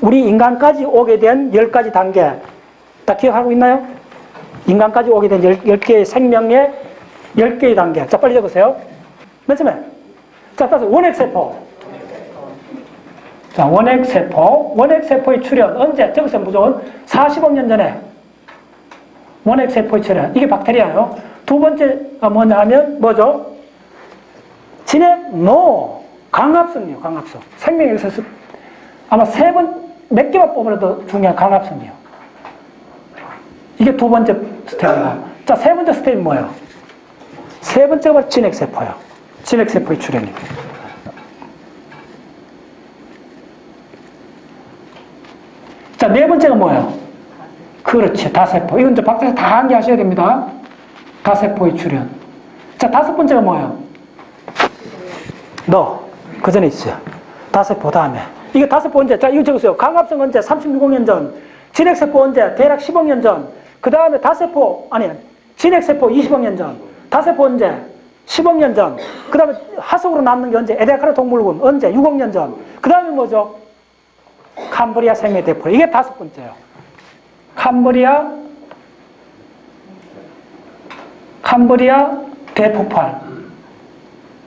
우리 인간까지 오게 된 10가지 단계. 다 기억하고 있나요? 인간까지 오게 된 10, 개의 생명의 10개의 단계. 자, 빨리 적으세요. 맨 처음에. 자, 따라서 원핵세포. 자, 원핵세포. 원핵세포의 출현. 언제? 적으세요, 무조건. 40억 년 전에. 원핵세포의 출현. 이게 박테리아예요. 두 번째가 뭐냐 하면 뭐죠? 진액, 노. 강합성이요, 강합성. 생명에 있어서 아마 세 번, 몇 개만 뽑으라도 중요한 강합성이요. 이게 두 번째 스텝이고. 자, 세 번째 스텝이 뭐예요? 세 번째가 진핵세포예요. 진핵세포의 출현이요. 자, 네 번째가 뭐예요? 그렇지, 다세포. 이건 이제 박사님 다 암기하셔야 됩니다. 다세포의 출현. 자, 다섯 번째가 뭐예요? 너, 그 전에 있어요. 다세포 다음에. 이게 다섯 번째. 자, 이거 적으세요. 강합성 언제? 36억 년 전. 진핵세포 언제? 대략 10억 년 전. 그 다음에 다세포, 아니, 진핵세포 20억 년 전. 다세포 언제? 10억 년 전. 그 다음에 화석으로 남는 게 언제? 에데카르 동물군. 언제? 6억 년 전. 그 다음에 뭐죠? 캄브리아 생명대포. 이게 다섯 번째예요. 캄브리아, 캄브리아 대폭발.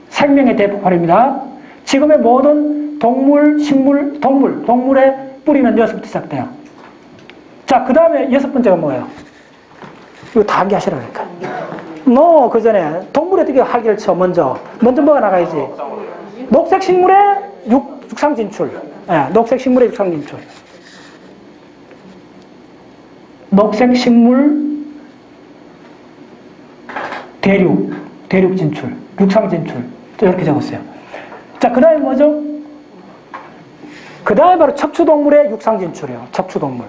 생명의 대폭발입니다. 지금의 모든 동물, 식물, 동물, 동물의 뿌리는 여기서부터 시작돼요. 자, 그 다음에 여섯 번째가 뭐예요? 이거 다 암기하시라니까. 너, 그 전에 동물에 어떻게 활기를 쳐, 먼저. 먼저 뭐가 나가야지? 녹색 식물의 육, 육상 진출. 예, 녹색 식물의 육상 진출. 녹색 식물 대륙, 대륙 진출, 육상 진출. 이렇게 적었어요. 자, 그 다음에 뭐죠? 그 다음에 바로 척추동물의 육상 진출이에요. 척추동물.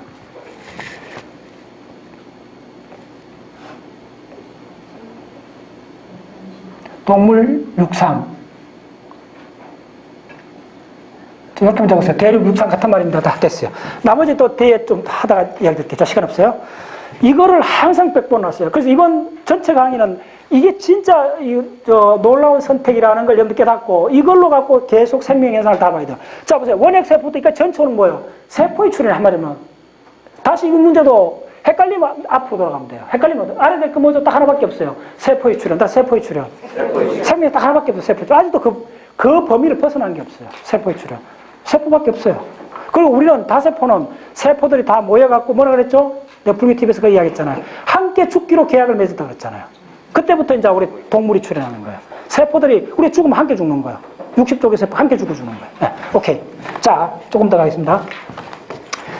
동물 육상. 이렇게 적었어요. 대륙 육상 같은 말입니다. 다 됐어요. 나머지 또 뒤에 좀 하다가 이야기 드릴게요. 자, 시간 없어요. 이거를 항상 100번 왔어요. 그래서 이번 전체 강의는 이게 진짜 이, 저, 놀라운 선택이라는 걸 여러분들 깨닫고 이걸로 갖고 계속 생명 현상을 다 봐야 돼요. 자, 보세요. 원핵세포도 그러니까 전초는 뭐예요? 세포의 출현 한마디면. 다시 이 문제도 헷갈리면 앞으로 돌아가면 돼요. 헷갈리면 될그 뭐죠? 딱 하나밖에 없어요. 세포의 출현. 다 세포의 출현. 생명이 딱 하나밖에 없어요. 출현. 아직도 그, 그 범위를 벗어난 게 없어요. 세포의 출현. 세포밖에 없어요. 그리고 우리는 다세포는 세포들이 다 모여갖고 뭐라 그랬죠? 내가 불교TV에서 그 이야기 했잖아요. 함께 죽기로 계약을 맺었다 그랬잖아요. 그때부터 이제 우리 동물이 출현하는 거예요. 세포들이 우리 죽으면 함께 죽는 거예요. 60쪽의 세포 함께 죽어 주는 거예요. 네, 오케이. 자, 조금 더 가겠습니다.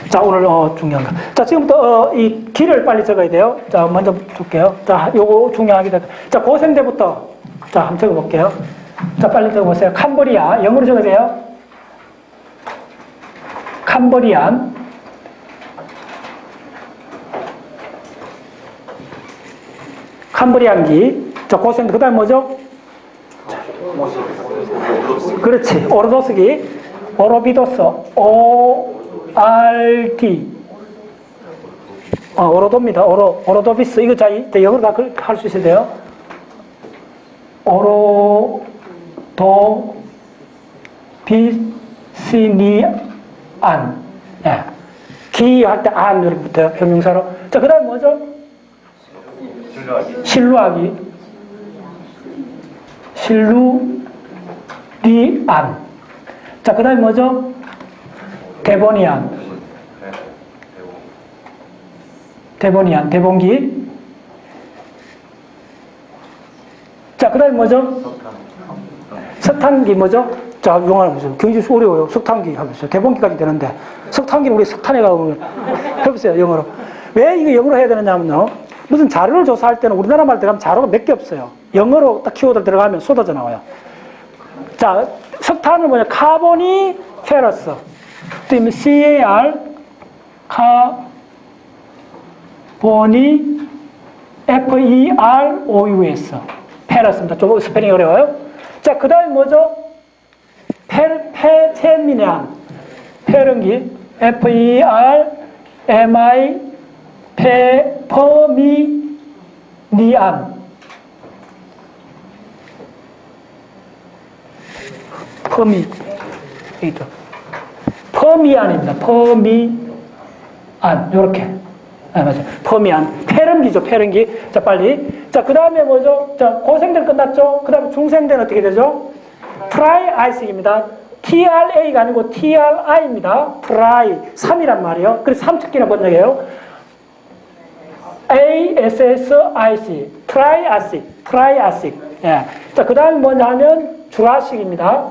자, 오늘 어, 중요한 거. 자, 지금부터 어, 이 길을 빨리 적어야 돼요. 자, 먼저 줄게요. 자, 요거 중요하게. 자, 고생대부터. 자, 한번 적어볼게요. 자, 빨리 적어보세요. 캄보리아. 영어로 적으세요. 캄보리안. 캄브리안기. 자, 고생, 그 다음 뭐죠? 그렇지. 오르도스기. 오로비도스. O-R-D. 어, 오로도입니다. 오로, 오로도비스. 이거 자, 이- 영어로 다 할 수 있어야 돼요. 오로도, 비시니안. 예. 기할 때 안, 이렇게 붙어요. 형용사로. 자, 그 다음 뭐죠? 실루아기 실루리안 자, 그 다음에 뭐죠? 데보니안 데보니안 대봉기 자, 그 다음에 뭐죠? 석탄기 뭐죠? 자, 용어를 보세요. 굉장히 어려워요. 석탄기 하면서 대봉기까지 되는데 석탄기는 우리 석탄에 가고 해보세요. 영어로. 왜 이거 영어로 해야 되느냐면요. 무슨 자료를 조사할 때는 우리나라 말 들어가면 자료가 몇 개 없어요. 영어로 딱 키워드 들어가면 쏟아져 나와요. 자, 석탄은 뭐냐? 카보니 페러스. 또 CAR, 카보니 FEROUS. 페러스입니다. 좀 스페링 어려워요. 자, 그 다음에 뭐죠? 페, 페, 페미니안. 페른기. F-E-R-M-I 페, 퍼미니안. 퍼미. 퍼 퍼미안입니다. 퍼미안. 요렇게. 아, 맞아요. 퍼미안. 페름기죠, 페름기. 자, 빨리. 자, 그 다음에 뭐죠? 자, 고생대는 끝났죠? 그 다음에 중생대는 어떻게 되죠? 트라이 아이식입니다. TRA가 아니고 TRI입니다. 트라이. 3이란 말이에요. 그래서 3척기나 번역해요. ASSIC. 트라이아식. 트라이아식. 예. 자, 그 다음에 뭐냐 하면 주라식입니다.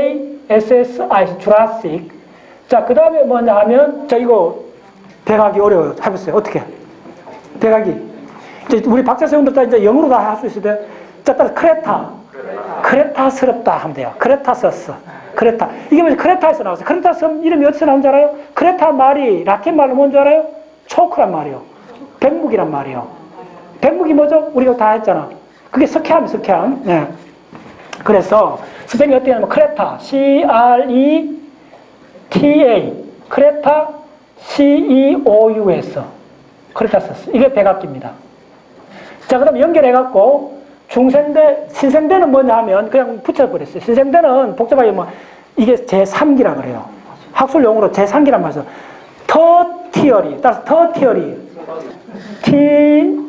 J-U-R-A-S-S-I, 주라식. 자, 그 다음에 뭐냐 하면, 자, 이거 대각이 어려워요. 해보세요. 어떻게? 대각이. 이제 우리 박자 세운들 다 이제 영어로 다 할 수 있을 때, 자, 따라 크레타. 크레타스럽다 하면 돼요. 크레타서스. 크레타. 이게 뭐지? 크레타에서 나왔어요. 크레타 섬 이름이 어디서 나온 줄 알아요? 크레타 말이 라틴 말로 뭔지 알아요? 초크란 말이요. 백묵이란 말이요. 백묵이 뭐죠? 우리가 다 했잖아. 그게 석회암, 석회암. 네. 그래서 스펠링이 어떻게 하냐면 크레타, C-R-E-T-A, 크레타, C-E-O-U-S, 크레타서스. 이게 백악기입니다. 자, 그 다음에 연결해갖고 중생대, 신생대는 뭐냐 하면 그냥 붙여버렸어요. 신생대는 복잡하게 뭐 이게 제3기라 그래요. 학술 용어로 제3기란 말이죠. 터 티어리, 따라서 터 티어리, T,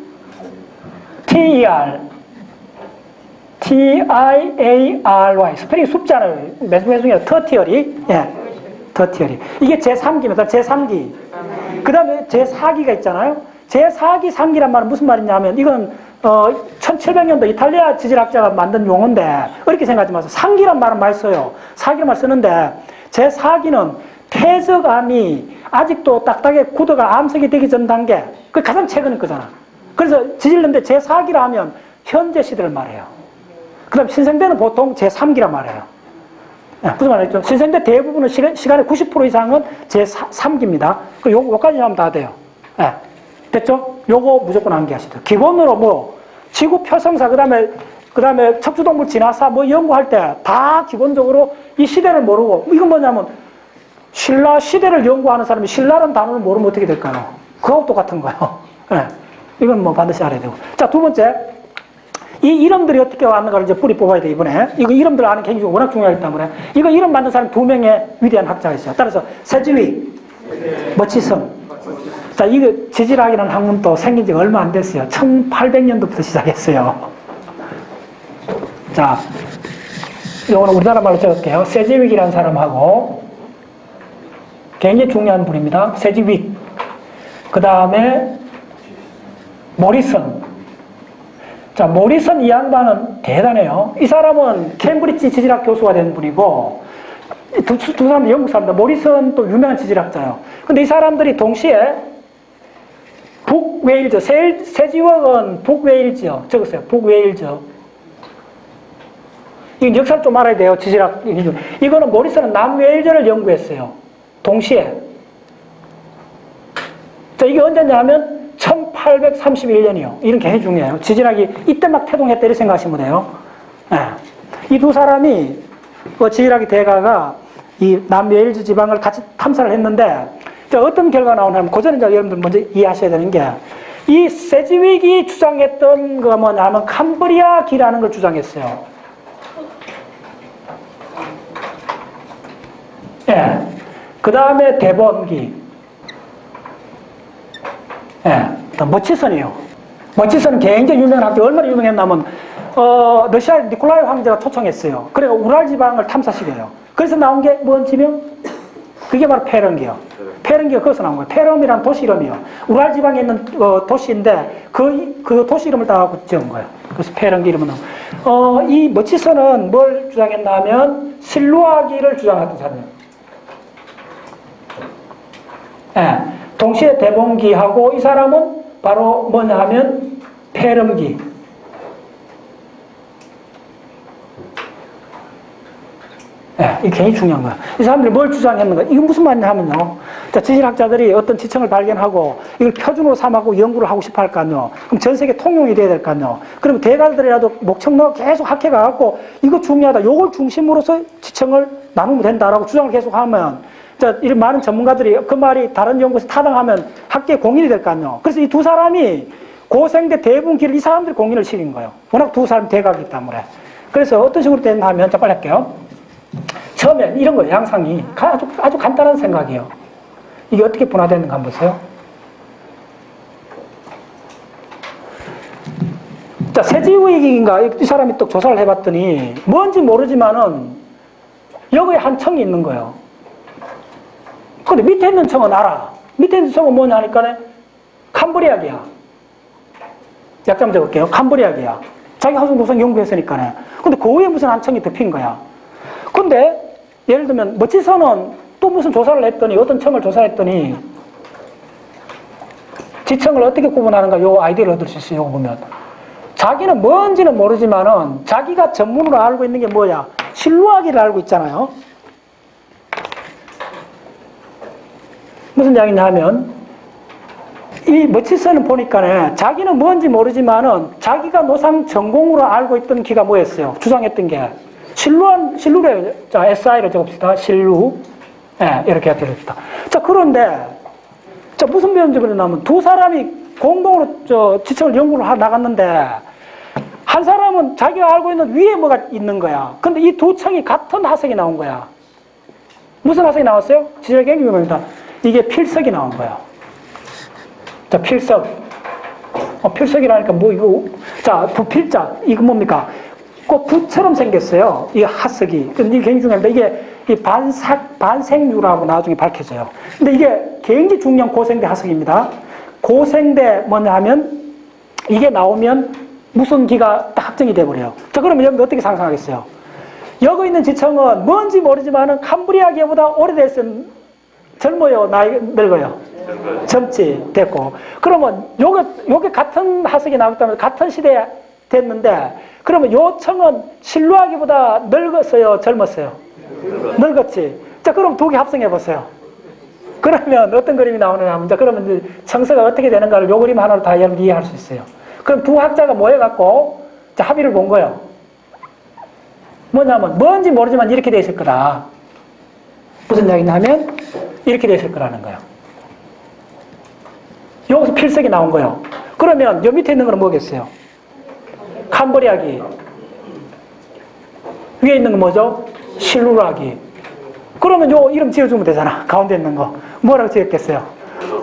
T-E-R, T-I-A-R-Y. 스펠링 숫자를 매수매수가 터티어리. 예. 터티어리. 이게 제3기입니다. 제3기. 그 다음에 제4기가 있잖아요. 제4기, 3기란 말은 무슨 말이냐면, 이건, 어, 1700년도 이탈리아 지질학자가 만든 용어인데, 어렵게 생각하지 마세요. 3기란 말은 많이 써요. 4기란 말 쓰는데, 제4기는 폐석암이 아직도 딱딱하게 굳어가 암석이 되기 전 단계. 그 가장 최근의 거잖아. 그래서 지질는데 제4기라 하면 현재 시대를 말해요. 그 다음 신생대는 보통 제 3기란 말이에요. 예, 무슨 말이죠? 신생대 대부분은 시간, 시간의 90% 이상은 제 3기입니다. 그 요, 요까지 하면 다 돼요. 예. 됐죠? 요거 무조건 암기하시죠. 기본으로 뭐, 지구 표성사, 그 다음에, 그 다음에 척추동물 진화사 뭐 연구할 때 다 기본적으로 이 시대를 모르고, 이건 뭐냐면, 신라 시대를 연구하는 사람이 신라라는 단어를 모르면 어떻게 될까요? 그거하고 똑같은 거예요. 예. 이건 뭐 반드시 알아야 되고. 자, 두 번째. 이 이름들이 어떻게 왔는가를 이제 뿌리 뽑아야 돼, 이번에. 이거 이름들 아는 게 워낙 중요하기 때문에. 이거 이름 만든 사람 두 명의 위대한 학자가 있어요. 따라서 세지위, 머치성. 자, 이거 지질학이라는 학문도 생긴 지가 얼마 안 됐어요. 1800년도부터 시작했어요. 자, 이거는 우리나라 말로 적을게요. 세지윅이라는 사람하고 굉장히 중요한 분입니다. 세지윅. 그 다음에 모리슨. 자, 모리슨 이 양반은 대단해요. 이 사람은 캠브리지 지질학 교수가 된 분이고, 두, 두 사람 영국 사람입니다. 모리슨 또 유명한 지질학자예요. 근데 이 사람들이 동시에 북웨일즈, 세, 세지웍은 북웨일즈요. 적었어요. 북웨일즈. 이 역사를 좀 알아야 돼요. 지질학. 이거는 모리슨은 남웨일즈를 연구했어요. 동시에. 자, 이게 언제냐면 1831년이요. 이런 게 굉장히 중요해요. 지질학이 이때 막 태동했다 이렇게 생각하시면 돼요. 네. 이두 사람이 그 지질학의 대가가 이 남웨일즈 지방을 같이 탐사를 했는데 자, 어떤 결과가 나오냐면 그 전에 이제 여러분들 먼저 이해하셔야 되는 게 이 세지윅이 주장했던 거 뭐냐면 캄브리아 기라는 걸 주장했어요. 예. 그 다음에 대범기. 예. 또 머치선이요. 머치선은 굉장히 유명한 학교, 얼마나 유명했냐면, 어, 러시아 니콜라이 황제가 초청했어요. 그래서 우랄 지방을 탐사시켜요. 그래서 나온 게 뭔 지명? 그게 바로 페른기요. 페른기가 거기서 나온 거예요. 페름이란 도시 이름이요. 우랄 지방에 있는 어, 도시인데 그, 그 도시 이름을 따갖고 지은 거예요. 그래서 페른기 이름은 어, 이 머치선은 뭘 주장했나 하면 실루아기를 주장했던 사람이에요. 예, 동시에 대봉기하고 이 사람은 바로 뭐냐 하면 폐렴기. 예, 이게 굉장히 중요한 거야. 이 사람들이 뭘 주장했는가? 이게 무슨 말이냐 하면요. 자, 지질학자들이 어떤 지층을 발견하고 이걸 표준으로 삼고 연구를 하고 싶어 할 거 아니요. 그럼 전 세계 통용이 돼야 될 거 아니요. 그러면 대가들이라도 목청로 계속 학회 가 갖고 이거 중요하다. 요걸 중심으로서 지층을 나누면 된다라고 주장을 계속 하면 자, 이런 많은 전문가들이 그 말이 다른 연구에서 타당하면 학계 공인이 될 거 아니요. 그래서 이 두 사람이 고생대 대분기를 이 사람들이 공인을 시킨 거예요. 워낙 두 사람 대가기 때문에. 그래서 어떤 식으로 됐나 하면, 자, 빨리 할게요. 처음엔 이런 거예요, 양상이. 가- 아주, 아주 간단한 생각이에요. 이게 어떻게 분화되는가 한번 보세요. 자, 세지우익인가? 이 사람이 또 조사를 해봤더니 뭔지 모르지만은 여기에 한 청이 있는 거예요. 근데 밑에 있는 청은 알아. 밑에 있는 청은 뭐냐 하니까 캄브리아기야. 약점 적을게요. 캄브리아기야. 자기 항상 무슨 연구했으니까네. 근데 그 위에 무슨 한 청이 덮인 거야. 근데 예를 들면 머치선은 또 무슨 조사를 했더니 어떤 청을 조사했더니 지청을 어떻게 구분하는가 요 아이디어를 얻을 수 있어요. 요거 보면. 자기는 뭔지는 모르지만은 자기가 전문으로 알고 있는 게 뭐야? 실루아기를 알고 있잖아요. 무슨 이야기냐 하면 이 머치선을 보니까 자기는 뭔지 모르지만은 자기가 노상 전공으로 알고 있던 기가 뭐였어요? 주장했던 게 실루한 실루래 자 SI를 적읍시다. 실루 예, 이렇게 되었다. 자 그런데 자 무슨 변적이 일어나면 두 사람이 공동으로 저 지청을 연구를 하 나갔는데 한 사람은 자기가 알고 있는 위에 뭐가 있는 거야. 근데 이두 청이 같은 하석이 나온 거야. 무슨 하석이 나왔어요? 지적研究입니다 이게 필석이 나온 거야. 자, 필석. 어, 필석이라니까 뭐 이거 자, 부필자 이거 뭡니까? 꼭 부처럼 생겼어요. 이 하석이. 근데 이게 굉장히 중요합니다. 이게 이 반삭 반생류라고 나중에 밝혀져요. 근데 이게 굉장히 중요한 고생대 하석입니다. 고생대 뭐냐 하면 이게 나오면 무슨 기가 딱 확정이 돼버려요. 자, 그러면 여러분 어떻게 상상하겠어요? 여기 있는 지청은 뭔지 모르지만은 캄브리아기보다 오래됐은 젊어요, 나이 늙어요. 젊지 됐고 그러면 요게 요게 같은 하석이 나왔다면 같은 시대에 됐는데 그러면 요 청은 신루하기보다 늙었어요, 젊었어요. 늙었지. 자, 그럼 두 개 합성해 보세요. 그러면 어떤 그림이 나오느냐 하면, 자, 그러면 이제 청서가 어떻게 되는가를 요 그림 하나로 다 이해할 수 있어요. 그럼 두 학자가 모여갖고, 자, 합의를 본 거예요. 뭐냐면, 뭔지 모르지만 이렇게 돼 있을 거다. 무슨 이야기냐 하면, 이렇게 돼 있을 거라는 거예요. 여기서 필석이 나온 거예요. 그러면 요 밑에 있는 거는 뭐겠어요? 캄보리아기. 위에 있는 건 뭐죠? 실루라기. 그러면 요 이름 지어주면 되잖아. 가운데 있는 거. 뭐라고 지었겠어요?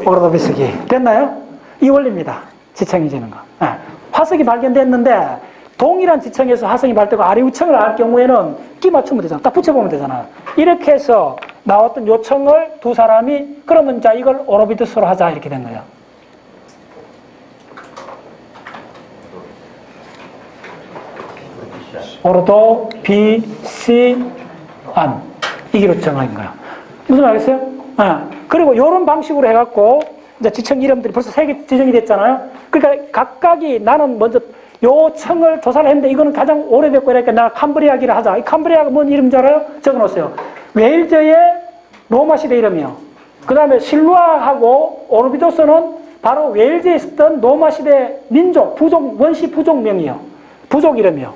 오르도비스기. 됐나요? 이 원리입니다. 지청이 지는 거. 예. 화석이 발견됐는데 동일한 지청에서 화석이 발견되고 아래우청을 알 경우에는 끼 맞추면 되잖아. 딱 붙여보면 되잖아. 이렇게 해서 나왔던 요청을 두 사람이 그러면 자 이걸 오로비드스로 하자 이렇게 된 거예 오르도 B, C, 안 이기로 정한 거야. 무슨 말 알겠어요? 예. 그리고 이런 방식으로 해갖고 이제 지청 이름들이 벌써 세 개 지정이 됐잖아요. 그러니까 각각이 나는 먼저 요 청을 조사를 했는데 이거는 가장 오래됐고 이러니까 내가 캄브리아기를 하자. 이 캄브리아가 뭔 이름인지 알아요? 적어놓으세요. 웨일즈의 로마 시대 이름이요. 그 다음에 실루아하고 오르비도스는 바로 웨일즈에 있었던 로마 시대 민족, 부족, 원시 부족명이요. 부족 이름이요.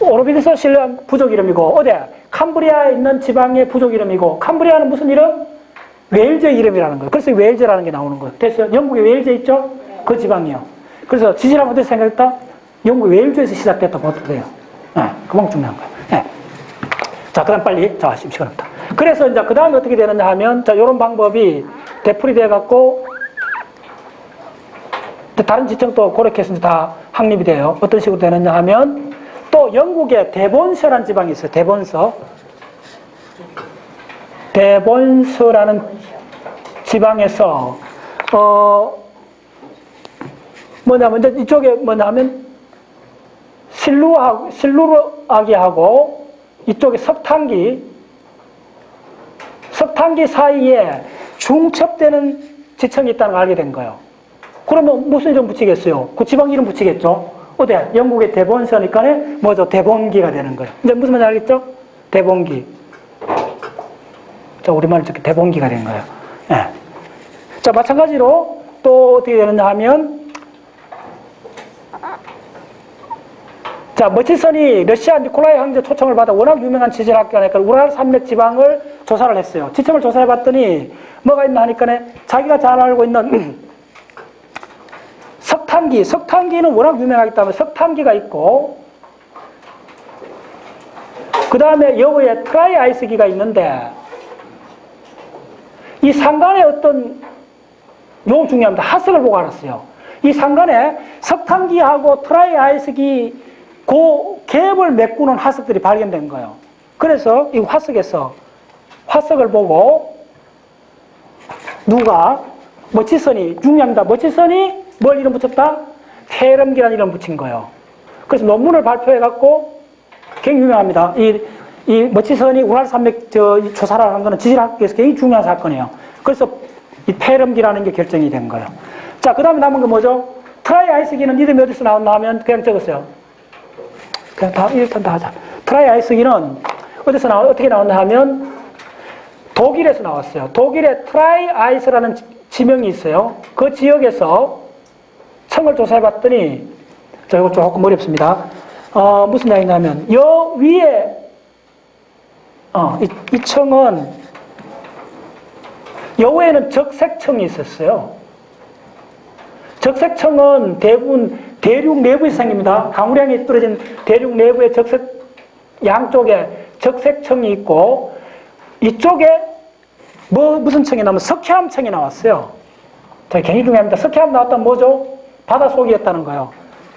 오르비드스 실루아 부족 이름이고 어디 캄브리아에 있는 지방의 부족 이름이고 캄브리아는 무슨 이름? 웨일즈 이름이라는 거예요. 그래서 웨일즈라는 게 나오는 거예요. 됐어요? 영국에 웨일즈 있죠? 그 지방이요. 그래서 지질하면 어떻게 생각했다? 영국 웨일즈에서 시작됐다고 봐도 돼요. 네, 그만 중요한 거예요. 네. 자, 그 다음 빨리. 자, 시간 없다. 그래서 이제 그 다음에 어떻게 되느냐 하면, 자, 요런 방법이 되풀이 돼갖고, 다른 지청도 고려해서 이제 다 확립이 돼요. 어떤 식으로 되느냐 하면, 또 영국에 대본서라는 지방이 있어요. 대본서. 대본서라는 지방에서, 어, 뭐냐면, 이쪽에 뭐냐면, 실루하고, 실루아기하고, 이쪽에 석탄기, 석탄기 사이에 중첩되는 지청이 있다는 걸 알게 된 거예요. 그러면 무슨 이름 붙이겠어요? 그 지방 이름 붙이겠죠? 어디? 영국의 대본서니까 뭐죠? 대본기가 되는 거예요. 이제 무슨 말인지 알겠죠? 대본기. 자, 우리말로 이렇게 대본기가 된 거예요. 예. 자, 마찬가지로 또 어떻게 되느냐 하면 자, 머치선이 러시아 니콜라이 황제 초청을 받아 워낙 유명한 지질학교니까 우랄 산맥 지방을 조사를 했어요. 지청을 조사해 봤더니 뭐가 있나 하니까 자기가 잘 알고 있는 석탄기, 석탄기는 워낙 유명하기 때문에 석탄기가 있고 그 다음에 여기에 트라이 아이스기가 있는데 이 상간에 어떤 요거 중요합니다. 하석을 보고 알았어요. 이 상간에 석탄기하고 트라이 아이스기 그 갭을 메꾸는 화석들이 발견된 거예요. 그래서 이 화석에서 화석을 보고 누가 머치선이 중요합니다. 머치선이 뭘 이름 붙였다? 테럼기라는 이름 붙인 거예요. 그래서 논문을 발표해 갖고 굉장히 유명합니다. 이, 이 머치선이 우랄 산맥 저 조사를 한 거는 지질학계에서 굉장히 중요한 사건이에요. 그래서 이 페럼기라는 게 결정이 된 거예요. 자, 그 다음에 남은 건 뭐죠? 트라이 아이스기는 이름이 어디서 나왔나 하면 그냥 적었어요. 그냥 다, 일단 다 하자. 트라이 아이스기는 어디서 나와, 어떻게 나왔나 하면 독일에서 나왔어요. 독일에 트라이 아이스라는 지- 지명이 있어요. 그 지역에서 청을 조사해 봤더니, 저 이거 조금 어렵습니다. 어, 무슨 이야기냐면, 여 위에, 어, 이, 이 청은, 여우에는 적색청이 있었어요. 적색청은 대부분 대륙 내부에서 생깁니다. 강우량이 떨어진 대륙 내부의 적색, 양쪽에 적색청이 있고, 이쪽에 뭐, 무슨 청이 나오면 석회암청이 나왔어요. 되게 굉장히 중요합니다. 석회암 나왔다면 뭐죠? 바닷속이었다는 거예요.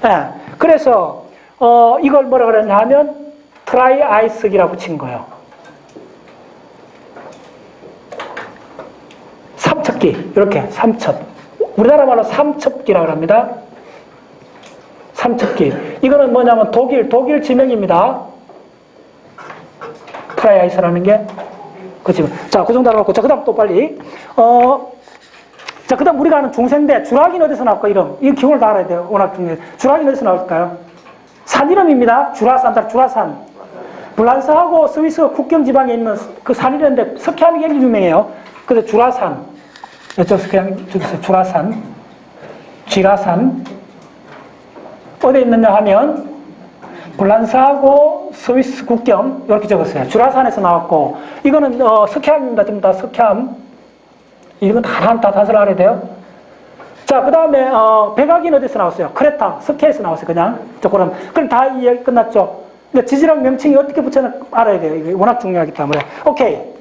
예. 그래서, 어, 이걸 뭐라 그랬냐 하면 트라이 아이스기라고 붙인 거예요. 삼척기. 이렇게 삼첩. 우리나라 말로 삼첩기라고 합니다. 삼첩기. 이거는 뭐냐면 독일, 독일 지명입니다. 트라이 아이스라는 게. 그치. 자, 그 정도 알아놓고. 자, 그 다음 또 빨리. 어, 자, 그 다음 우리가 아는 중생대. 주락인 어디서 나올까, 이름? 이 기본을 다 알아야 돼요. 워낙 중요해. 주락인 어디서 나올까요? 산 이름입니다. 주라산, 다 주라산. 불란스하고 스위스 국경 지방에 있는 그 산이랬는데 석회암이 굉장히 유명해요. 그래서 주라산. 이쪽 저기 있어요. 주라산. 쥐라산. 어디에 있느냐 하면 불란스하고 스위스 국경 이렇게 적었어요. 주라산에서 나왔고 이거는 어, 석회암입니다. 전부 다 석회암. 이건 하나하나 다 단서를 알아야 돼요. 자, 그 다음에 어, 백악인 어디서 나왔어요? 크레타, 석회에서 나왔어요. 그냥. 저 그럼 그럼 다 이야기 끝났죠. 근데 지질학 명칭이 어떻게 붙였나 알아야 돼요. 이게 워낙 중요하기 때문에. 오케이.